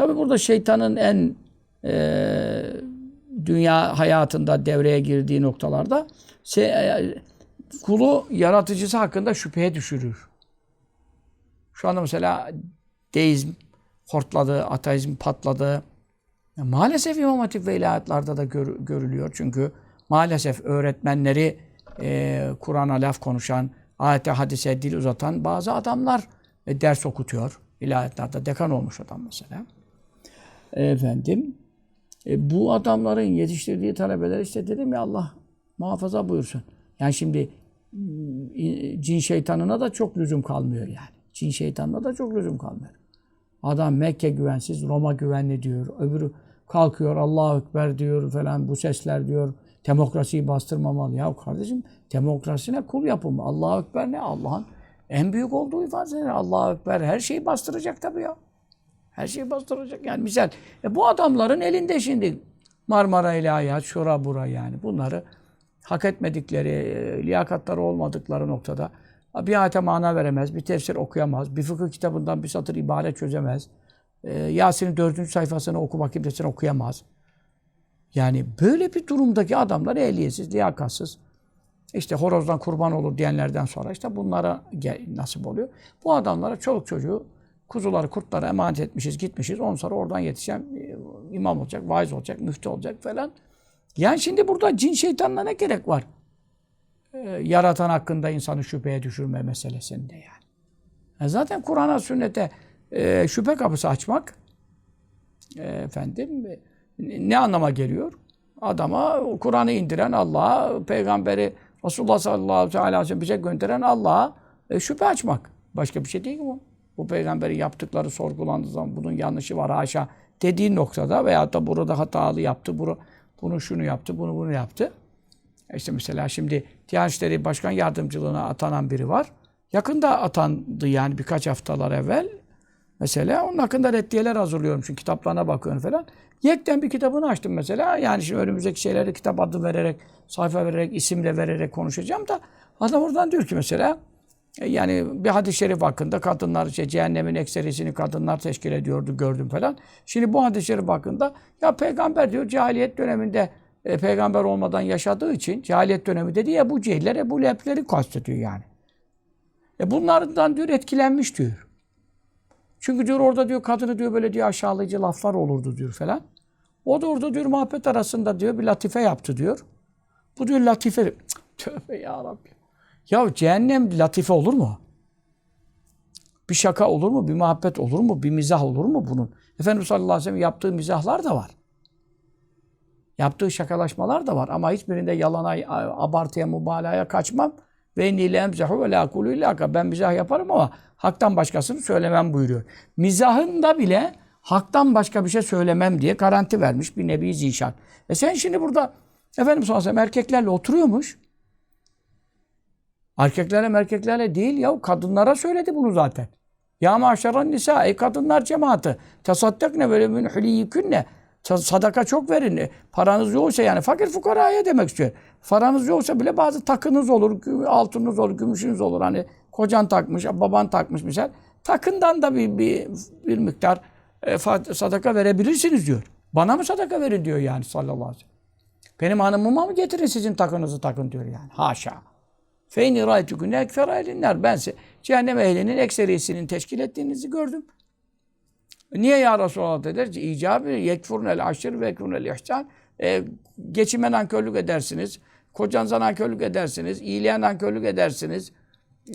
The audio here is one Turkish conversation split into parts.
Tabi burada şeytanın en e, dünya hayatında devreye girdiği noktalarda şey, e, kulu yaratıcısı hakkında şüpheye düşürür. Şu anda mesela deizm hortladı, ateizm patladı. Maalesef İmam Hatip ve ilahiyatlarda da gör- görülüyor. Çünkü maalesef öğretmenleri e, Kur'an'a laf konuşan, ayete hadise dil uzatan bazı adamlar e, ders okutuyor. İlahiyatlarda dekan olmuş adam mesela. Efendim, e, bu adamların yetiştirdiği talebeler işte dedim ya Allah muhafaza buyursun. Yani şimdi cin şeytanına da çok lüzum kalmıyor yani. Cin şeytanına da çok lüzum kalmıyor. Adam Mekke güvensiz, Roma güvenli diyor. Öbürü kalkıyor Allahu Ekber diyor falan bu sesler diyor. Demokrasiyi bastırmamalı. Ya kardeşim demokrasine kul yapımı. Allahu Ekber ne? Allah'ın en büyük olduğu ifade. Allahu Ekber her şeyi bastıracak tabii ya. Her şeyi bastıracak. Yani misal e bu adamların elinde şimdi Marmara İlahiyat, şura bura yani. Bunları hak etmedikleri, e, liyakatları olmadıkları noktada bir ayete mana veremez, bir tefsir okuyamaz, bir fıkıh kitabından bir satır ibare çözemez. E, Yasin'in dördüncü sayfasını oku bakayım okuyamaz. Yani böyle bir durumdaki adamlar ehliyetsiz, liyakatsız. İşte horozdan kurban olur diyenlerden sonra işte bunlara nasip oluyor. Bu adamlara çoluk çocuğu kuzuları, kurtları emanet etmişiz, gitmişiz. On sonra oradan yetişen e, imam olacak, vaiz olacak, müftü olacak falan. Yani şimdi burada cin şeytanla ne gerek var? Ee, yaratan hakkında insanı şüpheye düşürme meselesinde yani. E zaten Kur'an'a, sünnete e, şüphe kapısı açmak e, efendim ne anlama geliyor? Adama Kur'an'ı indiren Allah'a, peygamberi Resulullah sallallahu aleyhi ve sellem bize gönderen Allah'a e, şüphe açmak. Başka bir şey değil ki bu. Bu peygamberin yaptıkları sorgulandığı zaman bunun yanlışı var haşa dediği noktada veya da burada hatalı yaptı, bunu, bunu şunu yaptı, bunu bunu yaptı. İşte mesela şimdi Diyanet İşleri Başkan Yardımcılığına atanan biri var. Yakında atandı yani birkaç haftalar evvel. Mesela onun hakkında reddiyeler hazırlıyorum çünkü kitaplarına bakıyorum falan. Yekten bir kitabını açtım mesela. Yani şimdi önümüzdeki şeyleri kitap adı vererek, sayfa vererek, isimle vererek konuşacağım da adam oradan diyor ki mesela yani bir hadis-i şerif hakkında kadınlar işte cehennemin ekserisini kadınlar teşkil ediyordu gördüm falan. Şimdi bu hadis-i şerif hakkında ya peygamber diyor cahiliyet döneminde e, peygamber olmadan yaşadığı için cahiliyet döneminde diye Ebu Cehiller, Ebu Leheb'leri kastediyor yani. E bunlardan diyor etkilenmiş diyor. Çünkü diyor orada diyor kadını diyor böyle diyor aşağılayıcı laflar olurdu diyor falan. O da orada diyor muhabbet arasında diyor bir latife yaptı diyor. Bu diyor latife. Tövbe ya Rabbi. Ya cehennem latife olur mu? Bir şaka olur mu? Bir muhabbet olur mu? Bir mizah olur mu bunun? Efendimiz sallallahu aleyhi ve sellem yaptığı mizahlar da var. Yaptığı şakalaşmalar da var ama hiçbirinde yalana, abartıya, mübalağaya kaçmam. Ve nile emzehu ve la Ben mizah yaparım ama haktan başkasını söylemem buyuruyor. Mizahında bile haktan başka bir şey söylemem diye garanti vermiş bir nebi zişan. E sen şimdi burada Efendimiz sallallahu aleyhi ve sellem erkeklerle oturuyormuş. Erkeklerle erkeklerle değil ya kadınlara söyledi bunu zaten. Ya maşeran nisa ey kadınlar cemaati tasaddakne böyle min huliyikünne sadaka çok verin. E, Paranız yoksa yani fakir fukaraya demek istiyor. Paranız yoksa bile bazı takınız olur, altınız olur, gümüşünüz olur. Hani kocan takmış, baban takmış misal. Takından da bir, bir, bir miktar e, sadaka verebilirsiniz diyor. Bana mı sadaka verin diyor yani sallallahu aleyhi ve sellem. Benim hanımıma mı getirin sizin takınızı takın diyor yani. Haşa. Feyni raytukun ekfera elinler. Ben size cehennem ehlinin ekserisinin teşkil ettiğinizi gördüm. Niye ya Resulallah dediler ki icabı yekfurnel aşır ve yekfurnel ihsan. E, geçime nankörlük edersiniz. Kocanıza nankörlük edersiniz. İyiliğe nankörlük edersiniz.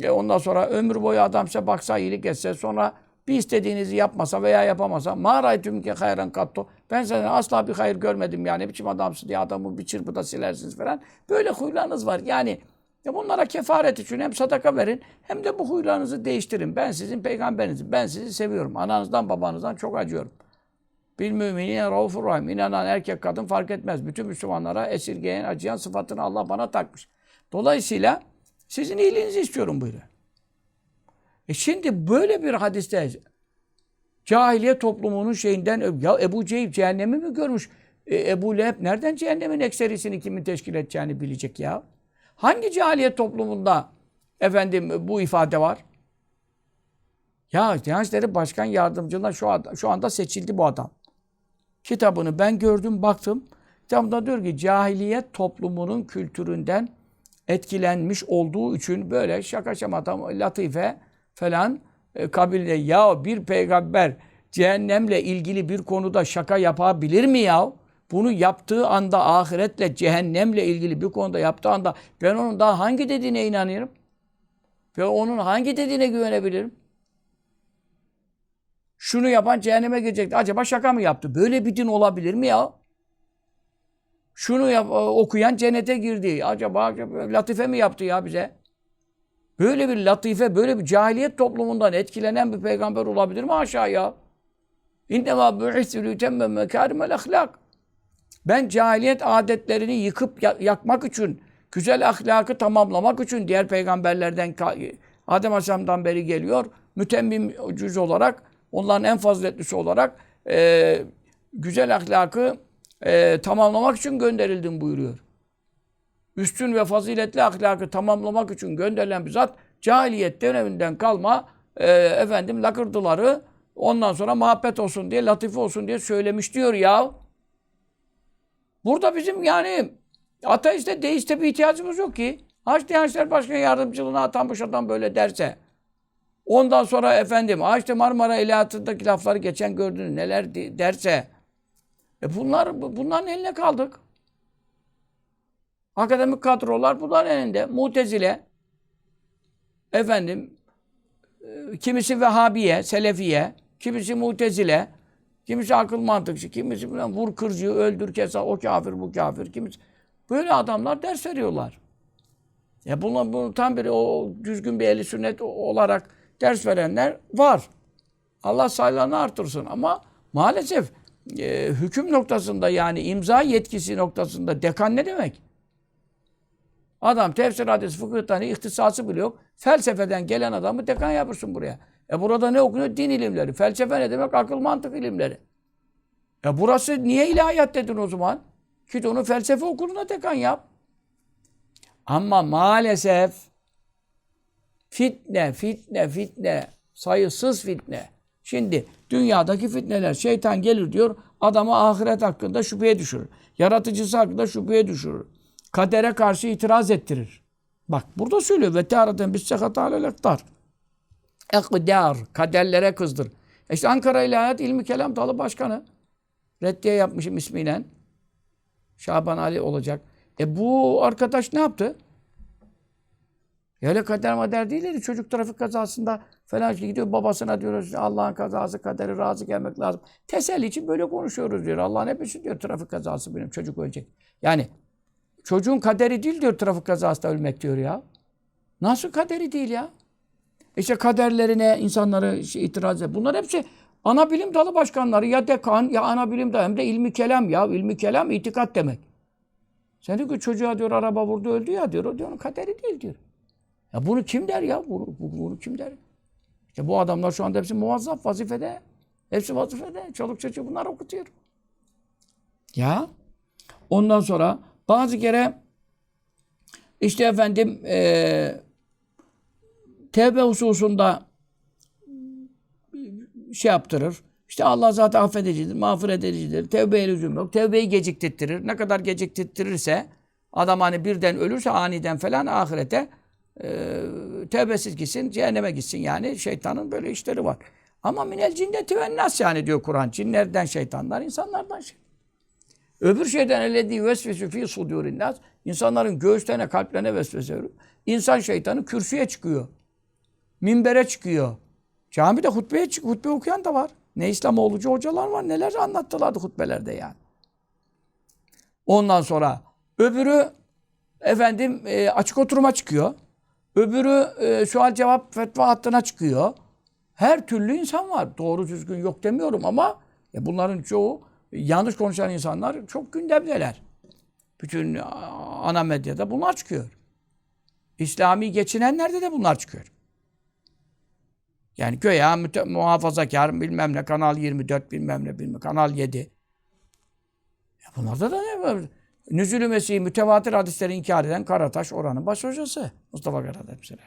E, ondan sonra ömür boyu adam size baksa iyilik etse sonra bir istediğinizi yapmasa veya yapamasa ma raytum ki hayran katto. Ben senden asla bir hayır görmedim yani. Ne biçim adamsın diye adamı bir çırpıda silersiniz falan. Böyle huylarınız var. Yani ya bunlara kefaret için hem sadaka verin hem de bu huylarınızı değiştirin. Ben sizin peygamberinizim. Ben sizi seviyorum. Ananızdan babanızdan çok acıyorum. Bil müminine raufur rahim. İnanan erkek kadın fark etmez. Bütün Müslümanlara esirgeyen, acıyan sıfatını Allah bana takmış. Dolayısıyla sizin iyiliğinizi istiyorum buyuruyor. E şimdi böyle bir hadiste cahiliye toplumunun şeyinden ya Ebu Cehil cehennemi mi görmüş? E, Ebu Leheb nereden cehennemin ekserisini kimin teşkil edeceğini bilecek ya? Hangi cahiliye toplumunda efendim bu ifade var? Ya Diyanet Başkan Yardımcılığına şu, ad- şu anda seçildi bu adam. Kitabını ben gördüm, baktım. Kitabında diyor ki cahiliyet toplumunun kültüründen etkilenmiş olduğu için böyle şaka şamata, latife falan e, kabile. Ya bir peygamber cehennemle ilgili bir konuda şaka yapabilir mi ya? Bunu yaptığı anda ahiretle cehennemle ilgili bir konuda yaptığı anda ben onun daha hangi dediğine inanıyorum? Ve onun hangi dediğine güvenebilirim? Şunu yapan cehenneme girecekti. Acaba şaka mı yaptı? Böyle bir din olabilir mi ya? Şunu yap, okuyan cennete girdi. Acaba, acaba latife mi yaptı ya bize? Böyle bir latife, böyle bir cahiliyet toplumundan etkilenen bir peygamber olabilir mi aşağı ya? İnnemâ bu'isü lütemme mekârimel ahlak. Ben cahiliyet adetlerini yıkıp ya- yakmak için, güzel ahlakı tamamlamak için diğer peygamberlerden Adem Aleyhisselam'dan beri geliyor. Mütemmim cüz olarak, onların en faziletlisi olarak e, güzel ahlakı e, tamamlamak için gönderildim buyuruyor. Üstün ve faziletli ahlakı tamamlamak için gönderilen bir zat cahiliyet döneminden kalma e, efendim lakırdıları ondan sonra muhabbet olsun diye, latife olsun diye söylemiş diyor ya. Burada bizim yani ateiste, deiste bir ihtiyacımız yok ki. Haç Diyanet İşleri Başkanı yardımcılığına atanmış adam böyle derse. Ondan sonra efendim ha işte Marmara İlahiyatı'ndaki lafları geçen gördünüz neler de- derse. E bunlar bunların eline kaldık. Akademik kadrolar bunların elinde. Mutezile, efendim, e, kimisi Vehhabiye, Selefiye, kimisi Mutezile, kimisi akıl mantıkçı, kimisi vur kırcı, öldür kesa, o kafir, bu kafir, kimisi. Böyle adamlar ders veriyorlar. Ya bunlar, bunu tam bir o düzgün bir eli sünnet olarak ders verenler var. Allah sayılarını artırsın ama maalesef e, hüküm noktasında yani imza yetkisi noktasında dekan ne demek? Adam tefsir, hadis, fıkıhtan ihtisası bile yok. Felsefeden gelen adamı dekan yapırsın buraya. E burada ne okunuyor? Din ilimleri. Felsefe ne demek? Akıl mantık ilimleri. E burası niye ilahiyat dedin o zaman? Git onu felsefe okuluna dekan yap. Ama maalesef fitne, fitne, fitne, sayısız fitne. Şimdi dünyadaki fitneler şeytan gelir diyor adamı ahiret hakkında şüpheye düşürür. Yaratıcısı hakkında şüpheye düşürür. Kadere karşı itiraz ettirir. Bak burada söylüyor ve tearaten biz sekat alelektar. Ekdar, kaderlere kızdır. İşte Ankara İlahiyat İlmi Kelam Dalı Başkanı. Reddiye yapmışım ismiyle. Şaban Ali olacak. E bu arkadaş ne yaptı? Ya öyle kader mader değil dedi. Çocuk trafik kazasında falan işte gidiyor babasına diyoruz Allah'ın kazası kaderi razı gelmek lazım. Teselli için böyle konuşuyoruz diyor. Allah'ın hepsi diyor trafik kazası benim çocuk ölecek. Yani çocuğun kaderi değil diyor trafik kazasında ölmek diyor ya. Nasıl kaderi değil ya? İşte kaderlerine insanları şey, itiraz ediyor. Bunlar hepsi ana bilim dalı başkanları ya dekan ya ana bilim dalı hem de ilmi kelam ya. ilmi kelam itikat demek. Sen diyor ki çocuğa diyor araba vurdu öldü ya diyor. O diyor kaderi değil diyor. Ya bunu kim der ya? Bunu, bu- bunu kim der? İşte bu adamlar şu anda hepsi muvazzaf vazifede. Hepsi vazifede. Çoluk çocuğu bunlar okutuyor. Ya. Ondan sonra bazı kere işte efendim eee tevbe hususunda şey yaptırır. İşte Allah zaten affedicidir, mağfiret edicidir. Tevbeye lüzum yok. Tevbeyi geciktirtirir. Ne kadar geciktirtirirse adam hani birden ölürse aniden falan ahirete e, tevbesiz gitsin, cehenneme gitsin yani. Şeytanın böyle işleri var. Ama minel cinneti ve nas yani diyor Kur'an. Cinlerden şeytanlar, insanlardan şey. Öbür şeyden ellezî vesvesü fî sudûrin nas. İnsanların göğüslerine, kalplerine vesvese veriyor. İnsan şeytanı kürsüye çıkıyor. Minbere çıkıyor. Camide hutbeye çık, hutbe okuyan da var. Ne İslamoğlucu hocalar var. Neler anlattılardı hutbelerde yani. Ondan sonra öbürü efendim e, açık oturuma çıkıyor. Öbürü e, sual cevap fetva hattına çıkıyor. Her türlü insan var. Doğru düzgün yok demiyorum ama e, bunların çoğu yanlış konuşan insanlar çok gündemdeler. Bütün ana medyada bunlar çıkıyor. İslami geçinenlerde de bunlar çıkıyor. Yani müte- muhafazakar bilmem ne Kanal 24 bilmem ne bilmem Kanal 7. Ya bunlarda da ne var? Nüzülü Mesih mütevatir hadisleri inkar eden Karataş oranın baş hocası. Mustafa Karataş mesela.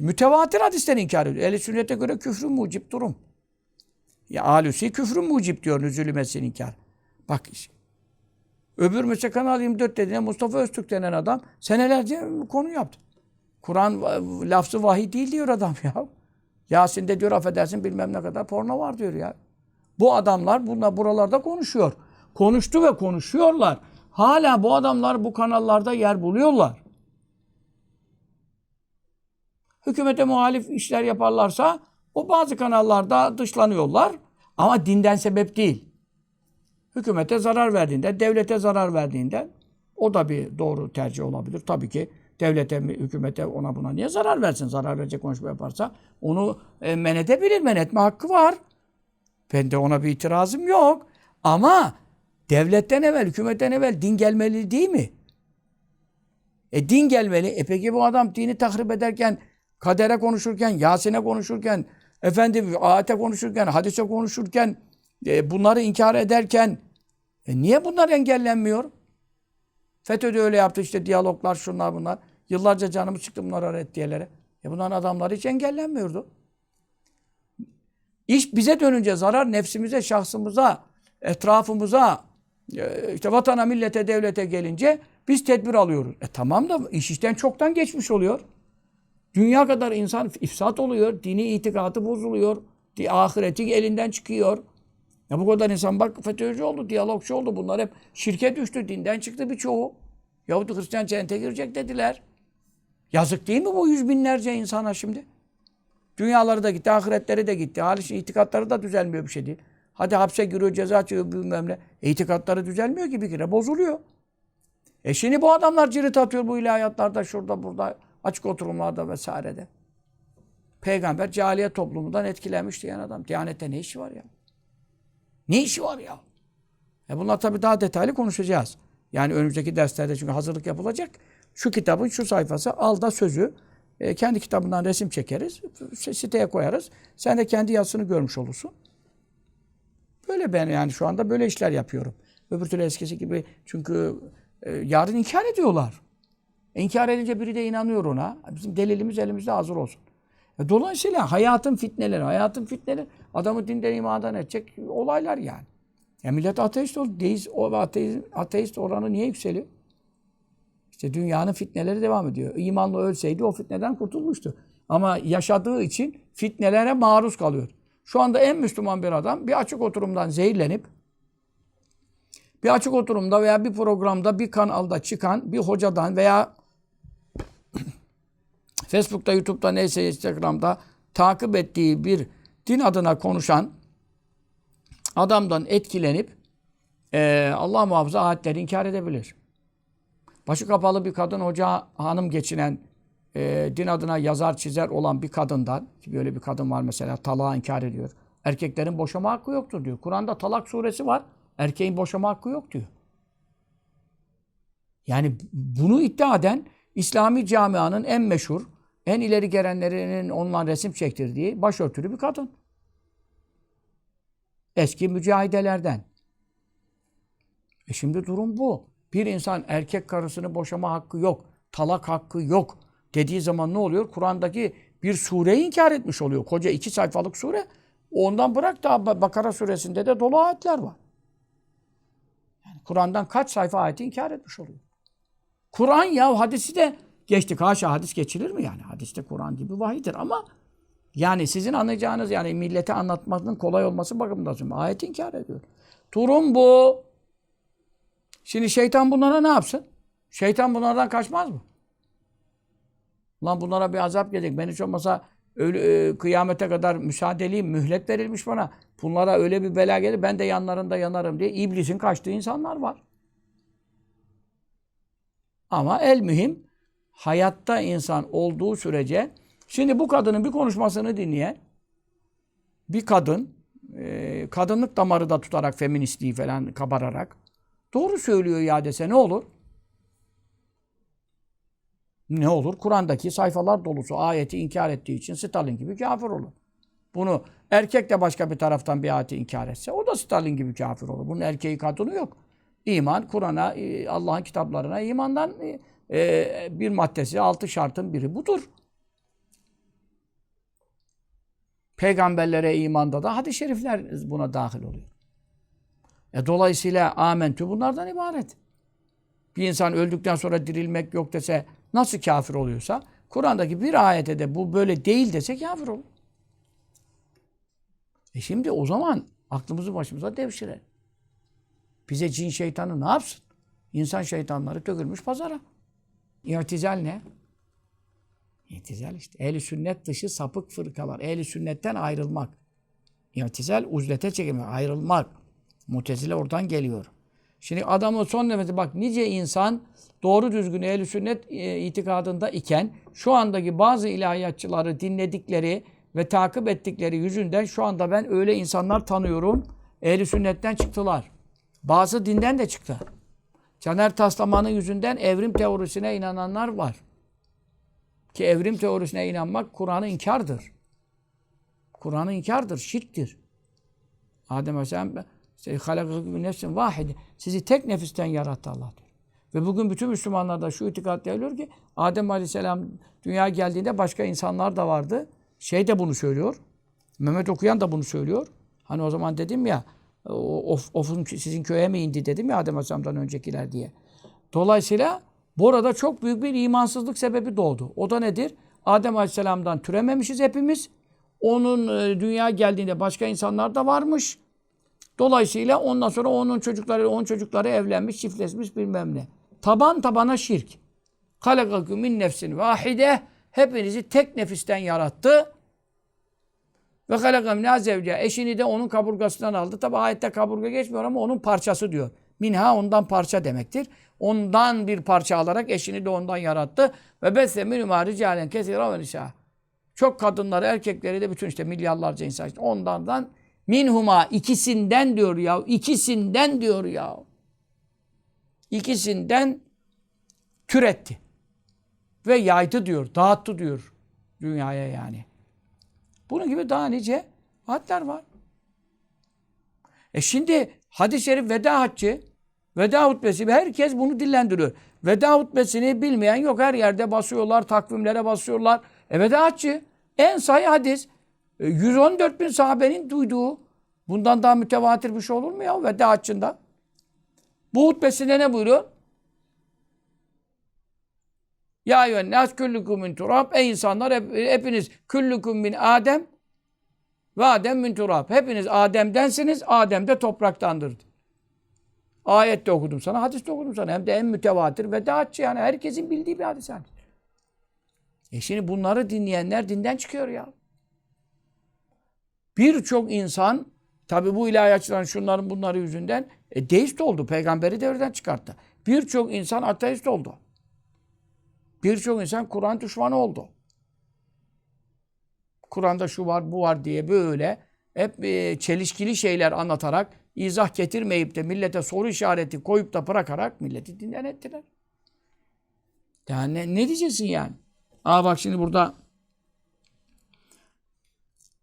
Mütevatir hadisten inkar ediyor. Ehl-i sünnete göre küfrü mucip durum. Ya alusi küfrü mucip diyor nüzülü mesin inkar. Bak işte. Öbür mesela Kanal 24 dediğinde Mustafa Öztürk denen adam senelerce konu yaptı. Kur'an e, lafzı vahiy değil diyor adam ya. Yasin'de diyor affedersin bilmem ne kadar porno var diyor ya. Bu adamlar bunlar buralarda konuşuyor. Konuştu ve konuşuyorlar. Hala bu adamlar bu kanallarda yer buluyorlar. Hükümete muhalif işler yaparlarsa o bazı kanallarda dışlanıyorlar. Ama dinden sebep değil. Hükümete zarar verdiğinde, devlete zarar verdiğinde o da bir doğru tercih olabilir. Tabii ki devlete, hükümete ona buna niye zarar versin? Zarar verecek konuşma yaparsa onu e, men edebilir. Men etme hakkı var. Ben de ona bir itirazım yok. Ama devletten evvel, hükümetten evvel din gelmeli değil mi? E din gelmeli. E peki bu adam dini tahrip ederken, kadere konuşurken, Yasin'e konuşurken, efendim ayete konuşurken, hadise konuşurken, e, bunları inkar ederken e, niye bunlar engellenmiyor? FETÖ'de öyle yaptı işte diyaloglar şunlar bunlar. Yıllarca canımı çıktı bunlar reddiyelere. E bunların adamları hiç engellenmiyordu. İş bize dönünce zarar nefsimize, şahsımıza, etrafımıza, e, işte vatana, millete, devlete gelince biz tedbir alıyoruz. E tamam da iş işten çoktan geçmiş oluyor. Dünya kadar insan ifsat oluyor, dini itikadı bozuluyor, ahireti elinden çıkıyor. Ya bu kadar insan bak FETÖ'cü oldu, diyalogçu oldu. Bunlar hep şirke düştü, dinden çıktı birçoğu. Yahudi Hristiyan cennete girecek dediler. Yazık değil mi bu yüz binlerce insana şimdi? Dünyaları da gitti, ahiretleri de gitti. Hali itikatları da düzelmiyor bir şey değil. Hadi hapse giriyor, ceza çekiyor bilmem ne. E, itikatları düzelmiyor ki bir kere, bozuluyor. E şimdi bu adamlar cirit atıyor bu ilahiyatlarda, şurada, burada, açık oturumlarda vesairede. Peygamber cahiliye toplumundan etkilenmiş diyen adam. Diyanette ne işi var ya? Ne işi var ya? E bunlar tabii daha detaylı konuşacağız. Yani önümüzdeki derslerde çünkü hazırlık yapılacak. Şu kitabın şu sayfası al da sözü e, kendi kitabından resim çekeriz. Siteye koyarız. Sen de kendi yazısını görmüş olursun. Böyle ben yani şu anda böyle işler yapıyorum. Öbür türlü eskisi gibi çünkü e, yarın inkar ediyorlar. E, inkar edince biri de inanıyor ona. Bizim delilimiz elimizde hazır olsun. E, dolayısıyla hayatın fitneleri, hayatın fitneleri adamı dinden imandan edecek olaylar yani. Ya millet ateist oldu. Deist, o ateist, ateist oranı niye yükseliyor? İşte dünyanın fitneleri devam ediyor. İmanlı ölseydi o fitneden kurtulmuştu. Ama yaşadığı için fitnelere maruz kalıyor. Şu anda en Müslüman bir adam bir açık oturumdan zehirlenip bir açık oturumda veya bir programda bir kanalda çıkan bir hocadan veya Facebook'ta, YouTube'da neyse Instagram'da takip ettiği bir din adına konuşan adamdan etkilenip e, Allah muhafaza ayetleri inkar edebilir. Başı kapalı bir kadın hoca hanım geçinen e, din adına yazar çizer olan bir kadından ki böyle bir kadın var mesela talağı inkar ediyor. Erkeklerin boşama hakkı yoktur diyor. Kur'an'da talak suresi var. Erkeğin boşama hakkı yok diyor. Yani bunu iddia eden İslami camianın en meşhur, en ileri gelenlerinin onunla resim çektirdiği başörtülü bir kadın. Eski mücahidelerden. E şimdi durum bu. Bir insan erkek karısını boşama hakkı yok, talak hakkı yok dediği zaman ne oluyor? Kur'an'daki bir sureyi inkar etmiş oluyor. Koca iki sayfalık sure. Ondan bırak da Bakara suresinde de dolu ayetler var. Yani Kur'an'dan kaç sayfa ayeti inkar etmiş oluyor. Kur'an ya hadisi de geçtik. Haşa hadis geçilir mi yani? Hadiste Kur'an gibi vahidir ama yani sizin anlayacağınız yani millete anlatmanın kolay olması bakımından. Ayet inkar ediyor. Durum bu. Şimdi şeytan bunlara ne yapsın? Şeytan bunlardan kaçmaz mı? Lan bunlara bir azap gelecek. Ben hiç olmasa öyle, e, kıyamete kadar müsaadeliyim, mühlet verilmiş bana. Bunlara öyle bir bela gelir, ben de yanlarında yanarım diye iblisin kaçtığı insanlar var. Ama el mühim, hayatta insan olduğu sürece, şimdi bu kadının bir konuşmasını dinleyen, bir kadın, e, kadınlık damarı da tutarak, feministliği falan kabararak, doğru söylüyor ya dese ne olur? Ne olur? Kur'an'daki sayfalar dolusu ayeti inkar ettiği için Stalin gibi kafir olur. Bunu erkek de başka bir taraftan bir ayeti inkar etse o da Stalin gibi kafir olur. Bunun erkeği kadını yok. İman, Kur'an'a, e, Allah'ın kitaplarına imandan e, e, bir maddesi, altı şartın biri budur. Peygamberlere imanda da hadis-i şerifler buna dahil oluyor. E dolayısıyla amentü bunlardan ibaret. Bir insan öldükten sonra dirilmek yok dese nasıl kafir oluyorsa Kur'an'daki bir ayete de bu böyle değil dese kafir olur. E şimdi o zaman aklımızı başımıza devşirelim. Bize cin şeytanı ne yapsın? İnsan şeytanları dökülmüş pazara. İ'tizal ne? İ'tizal işte. Ehli sünnet dışı sapık fırkalar. Ehli sünnetten ayrılmak. İ'tizal uzlete çekilmek, ayrılmak. Mutezile oradan geliyor. Şimdi adamın son nefesi bak nice insan doğru düzgün ehl sünnet e, itikadında iken şu andaki bazı ilahiyatçıları dinledikleri ve takip ettikleri yüzünden şu anda ben öyle insanlar tanıyorum. ehl sünnetten çıktılar. Bazı dinden de çıktı. Caner Taslaman'ın yüzünden evrim teorisine inananlar var. Ki evrim teorisine inanmak Kur'an'ı inkardır. Kur'an'ı inkardır, şirktir. Adem Aleyhisselam halakaküm nefsin vahide. Sizi tek nefisten yarattı Allah diyor. Ve bugün bütün Müslümanlarda şu itikat yapılıyor ki Adem Aleyhisselam dünya geldiğinde başka insanlar da vardı. Şey de bunu söylüyor. Mehmet Okuyan da bunu söylüyor. Hani o zaman dedim ya of, ofun sizin köye mi indi dedim ya Adem Aleyhisselam'dan öncekiler diye. Dolayısıyla bu arada çok büyük bir imansızlık sebebi doğdu. O da nedir? Adem Aleyhisselam'dan türememişiz hepimiz. Onun e, dünya geldiğinde başka insanlar da varmış. Dolayısıyla ondan sonra onun çocukları, onun çocukları evlenmiş, çiftleşmiş bilmem ne. Taban tabana şirk. Halakakü min nefsin vahide. Hepinizi tek nefisten yarattı. Ve halakam minha zevce. Eşini de onun kaburgasından aldı. Tabi ayette kaburga geçmiyor ama onun parçası diyor. Minha ondan parça demektir. Ondan bir parça alarak eşini de ondan yarattı. Ve besse minhuma ricalen kesira ve nisa. Çok kadınları, erkekleri de bütün işte milyarlarca insan onlardan minhuma ikisinden diyor ya. ikisinden diyor ya. İkisinden türetti. Ve yaydı diyor, dağıttı diyor dünyaya yani. Bunun gibi daha nice hadler var. E şimdi hadis-i şerif veda haccı, veda hutbesi herkes bunu dillendiriyor. Veda hutbesini bilmeyen yok. Her yerde basıyorlar, takvimlere basıyorlar. E veda haccı en sayı hadis. E, 114 bin sahabenin duyduğu. Bundan daha mütevatir bir şey olur mu ya veda haccında? Bu hutbesinde ne buyuruyor? Ya eyyühen nas küllüküm min turab. Ey insanlar hep, hepiniz küllüküm min Adem ve Adem min turab. Hepiniz Adem'densiniz. Adem de topraktandır. Ayette okudum sana, hadiste okudum sana. Hem de en mütevatir ve dağıtçı yani. Herkesin bildiği bir hadis. E şimdi bunları dinleyenler dinden çıkıyor ya. Birçok insan tabi bu ilahiyatçıların şunların bunları yüzünden e, deist oldu. Peygamberi devreden çıkarttı. Birçok insan ateist oldu. Birçok insan Kur'an düşmanı oldu. Kur'an'da şu var, bu var diye böyle hep e, çelişkili şeyler anlatarak, izah getirmeyip de millete soru işareti koyup da bırakarak milleti dinden ettiler. Yani ne, ne diyeceksin yani? Aa bak şimdi burada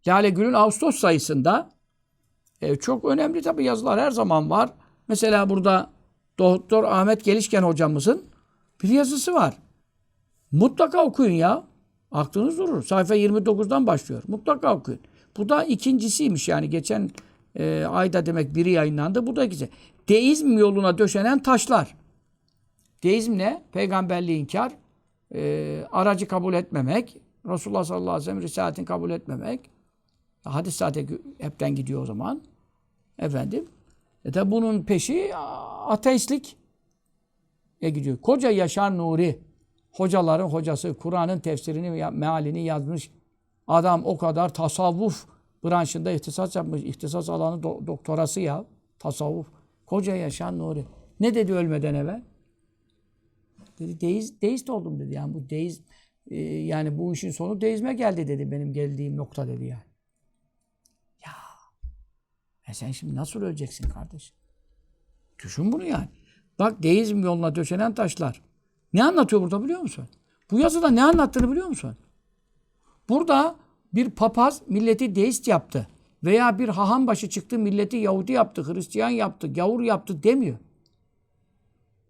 Lale Gül'ün Ağustos sayısında e, çok önemli tabii yazılar her zaman var. Mesela burada Doktor Ahmet Gelişken hocamızın bir yazısı var. Mutlaka okuyun ya. Aklınız durur. Sayfa 29'dan başlıyor. Mutlaka okuyun. Bu da ikincisiymiş yani. Geçen e, ayda demek biri yayınlandı. Bu da ikisi. Deizm yoluna döşenen taşlar. Deizm ne? Peygamberliği inkar. E, aracı kabul etmemek. Resulullah sallallahu aleyhi ve sellem risaletini kabul etmemek. Hadis zaten hepten gidiyor o zaman. Efendim. E tabi bunun peşi ateistlik e gidiyor. Koca Yaşar Nuri hocaların hocası Kur'an'ın tefsirini, mealini yazmış. Adam o kadar tasavvuf branşında ihtisas yapmış. İhtisas alanı do- doktorası ya. Tasavvuf. Koca Yaşar Nuri. Ne dedi ölmeden evvel? Dedi deist, deist oldum dedi. Yani bu deist e, yani bu işin sonu deizme geldi dedi benim geldiğim nokta dedi yani. E sen şimdi nasıl öleceksin kardeş? Düşün bunu yani. Bak deizm yoluna döşenen taşlar. Ne anlatıyor burada biliyor musun? Bu yazıda ne anlattığını biliyor musun? Burada bir papaz milleti deist yaptı. Veya bir haham başı çıktı milleti Yahudi yaptı, Hristiyan yaptı, gavur yaptı demiyor.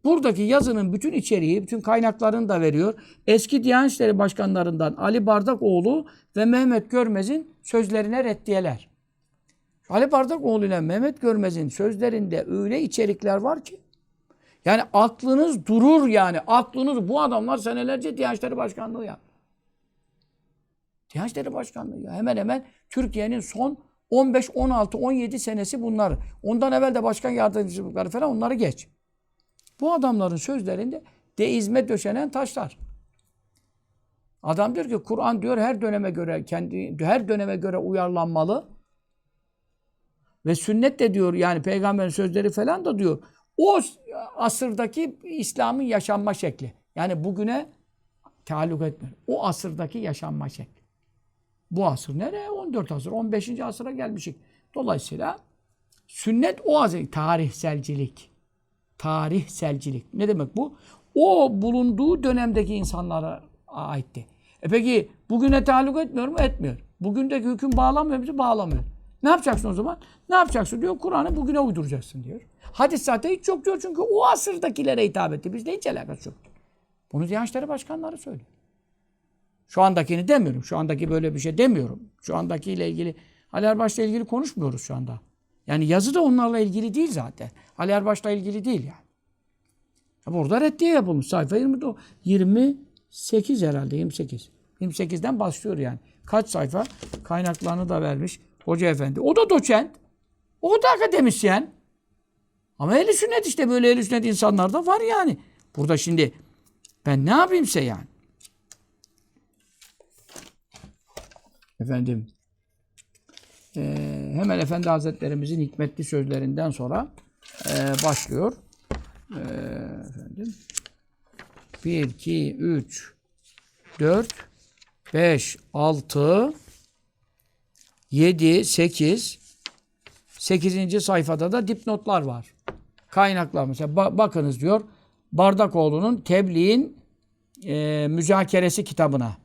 Buradaki yazının bütün içeriği, bütün kaynaklarını da veriyor. Eski Diyanet İşleri Başkanlarından Ali Bardakoğlu ve Mehmet Görmez'in sözlerine reddiyeler. Ali Bardakoğlu ile Mehmet Görmez'in sözlerinde öyle içerikler var ki yani aklınız durur yani. Aklınız bu adamlar senelerce Diyanet Başkanlığı yaptı. Diyanet Başkanlığı ya. Hemen hemen Türkiye'nin son 15, 16, 17 senesi bunlar. Ondan evvel de başkan yardımcılıkları falan onları geç. Bu adamların sözlerinde deizme döşenen taşlar. Adam diyor ki Kur'an diyor her döneme göre kendi her döneme göre uyarlanmalı. Ve sünnet de diyor yani peygamberin sözleri falan da diyor o asırdaki İslam'ın yaşanma şekli. Yani bugüne taalluk etmiyor. O asırdaki yaşanma şekli. Bu asır nereye? 14 asır, 15. asıra gelmişik. Dolayısıyla sünnet o asır. Tarihselcilik. Tarihselcilik. Ne demek bu? O bulunduğu dönemdeki insanlara aitti. E peki bugüne taalluk etmiyor mu? Etmiyor. Bugündeki hüküm bağlamıyor mu? Bağlamıyor. Ne yapacaksın o zaman? Ne yapacaksın diyor. Kur'an'ı bugüne uyduracaksın diyor. Hadis zaten hiç yok diyor çünkü o asırdakilere hitap etti. Bizde hiç alakası yok. Bunu Diyanet İşleri Başkanları söylüyor. Şu andakini demiyorum. Şu andaki böyle bir şey demiyorum. Şu andakiyle ilgili Ali Erbaş'la ilgili konuşmuyoruz şu anda. Yani yazı da onlarla ilgili değil zaten. Ali Erbaş'la ilgili değil yani. Burada reddiye yapılmış. Sayfa 20, 28 herhalde 28. 28'den başlıyor yani. Kaç sayfa? Kaynaklarını da vermiş. Hoca efendi. O da doçent. O da akademisyen. Ama ehli sünnet işte böyle ehli sünnet insanlar da var yani. Burada şimdi ben ne yapayımse yani. Efendim e, hemen Efendi Hazretlerimizin hikmetli sözlerinden sonra e, başlıyor. E, efendim 1, 2, 3, 4, 5, 6, 7, 8, 8. sayfada da dipnotlar var. Kaynaklar mesela ba- bakınız diyor Bardakoğlu'nun Tebliğin e, müzakeresi kitabına.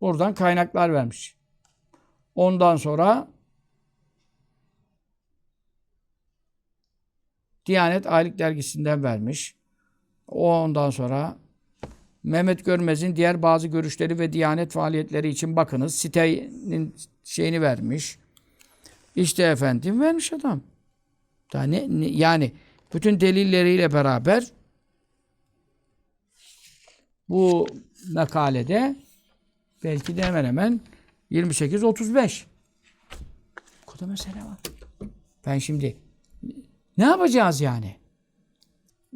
Buradan kaynaklar vermiş. Ondan sonra Diyanet Aylık Dergisi'nden vermiş. Ondan sonra Mehmet Görmez'in diğer bazı görüşleri ve Diyanet faaliyetleri için bakınız. Sitenin şeyini vermiş. İşte efendim vermiş adam. Daha ne, ne- yani bütün delilleriyle beraber bu makalede belki de hemen hemen 28-35. Bu kadar mesele var. Ben şimdi ne yapacağız yani?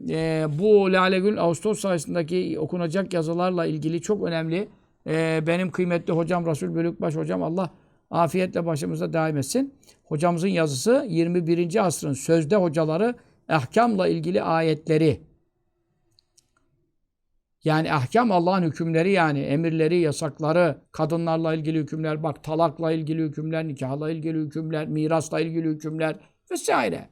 Ee, bu Lale Gül Ağustos sayısındaki okunacak yazılarla ilgili çok önemli. Ee, benim kıymetli hocam Resul Bölükbaş hocam Allah afiyetle başımıza daim etsin. Hocamızın yazısı 21. asrın sözde hocaları ahkamla ilgili ayetleri yani ahkam Allah'ın hükümleri yani emirleri, yasakları, kadınlarla ilgili hükümler, bak talakla ilgili hükümler, nikahla ilgili hükümler, mirasla ilgili hükümler vesaire.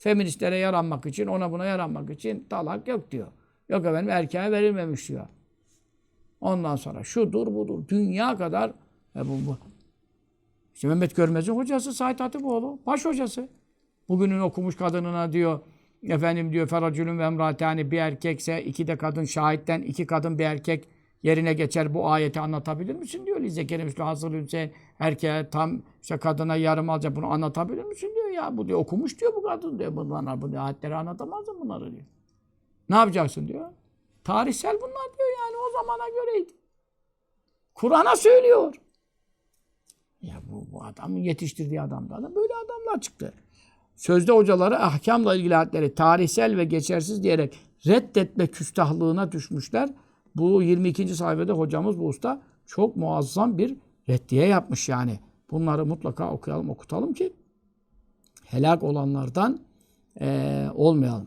Feministlere yaranmak için, ona buna yaranmak için talak yok diyor. Yok efendim erkeğe verilmemiş diyor. Ondan sonra şudur budur. Dünya kadar e bu, bu. İşte Mehmet Görmez'in hocası Said Hatipoğlu. Baş hocası. Bugünün okumuş kadınına diyor efendim diyor feracülün ve emratani bir erkekse iki de kadın şahitten iki kadın bir erkek yerine geçer bu ayeti anlatabilir misin diyor. Lizekeri Müslü Hazır Hüseyin erkeğe tam işte kadına yarım alacak bunu anlatabilir misin diyor ya. Bu diyor okumuş diyor bu kadın diyor. Bunlar bu diyor, ayetleri anlatamaz mı bunları diyor. Ne yapacaksın diyor. Tarihsel bunlar diyor yani o zamana göreydi. Kur'an'a söylüyor. Ya bu, bu adamın yetiştirdiği adamdan da böyle adamlar çıktı. Sözde hocaları ahkamla ilgili ayetleri tarihsel ve geçersiz diyerek reddetme küstahlığına düşmüşler. Bu 22. sayfada hocamız bu usta çok muazzam bir reddiye yapmış yani. Bunları mutlaka okuyalım, okutalım ki helak olanlardan eee olmayalım.